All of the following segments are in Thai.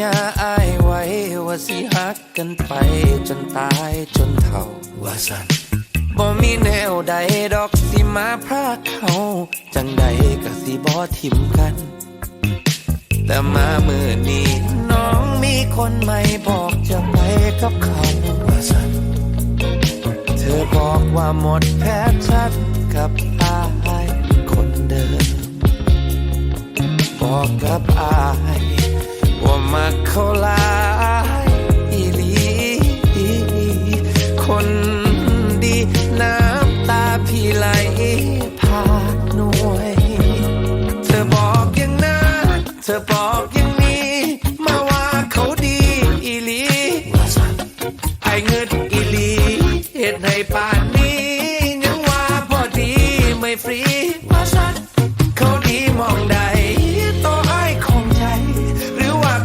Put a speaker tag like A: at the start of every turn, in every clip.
A: ญาอายไว้ ว่าสิฮักกันไป จนตายจนเฒ่า
B: ว่าสัน
A: บ่มีแนวใดดอกสิมาพรากเขาจังใดก็สิบ่ทิมกัน แต่มามือนี้น้องมีคนใหม่บอกจะไปกับเขา
B: ว่าสัน
A: เธอบอกว่าหมดแพ้ชัดกับอายคนเดิม บอกกับอาย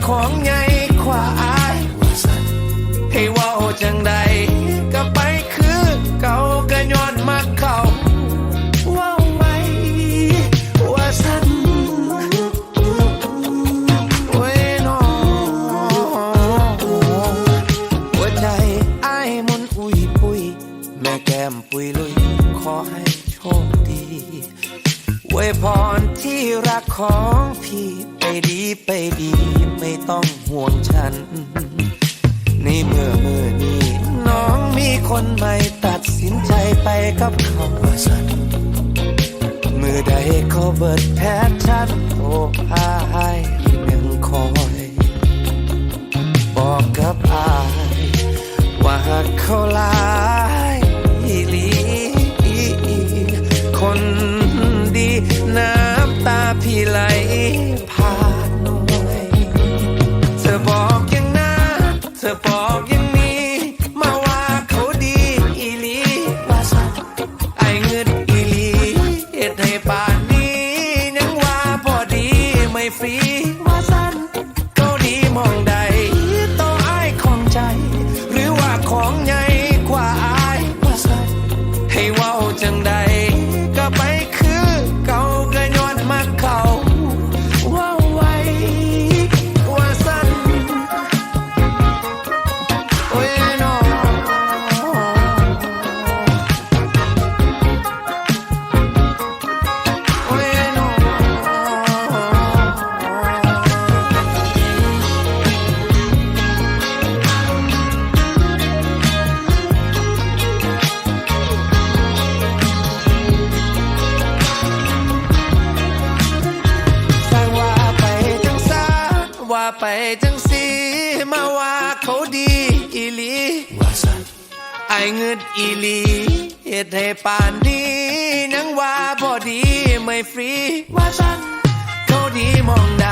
A: ของใหญ่กว่าอายให้ว่าจังใดก็ไปคือเก่าก็ย้อนมาเข้าว่าไว้ว่าสันโอ้ยน้องหัวใจอ้ายมนอุยปุยแม่แก้มปุยลุยขอให้โชคดี ไว้พรที่รักของพี่ไปดีไปดีไม่ต้องห่วงฉัน ในเมื่อมือนี้น้องมีคนใหม่ตัดสินใจไปกับเขา
B: ว่าสัน
A: มือใดเขาเบิดแพ้ชัดโอ้อาย ไหลผ่านหน่วยเธอบอกอย่างนั้นเธอบอกอย่างนี้ มาว่าเขาดีอีหลีว่าสักไอเงินอีหลีเหตุให้ป่านนี้ยังว่าพอดีไม่ฟรีว่าสันเขาดีมองใดต่อไอ้ายของใจ หรือว่าของใหญ่กว่าอายว่าสันให้ว้าจังใด ไปจังสีมาว่าเขาดีอีหลี
B: ว่าสัน
A: ไอเงินอีหลีเหตุให้ป่านนี้นังว่าพอดีไม่ฟรีว่าสันเขาดีมองใด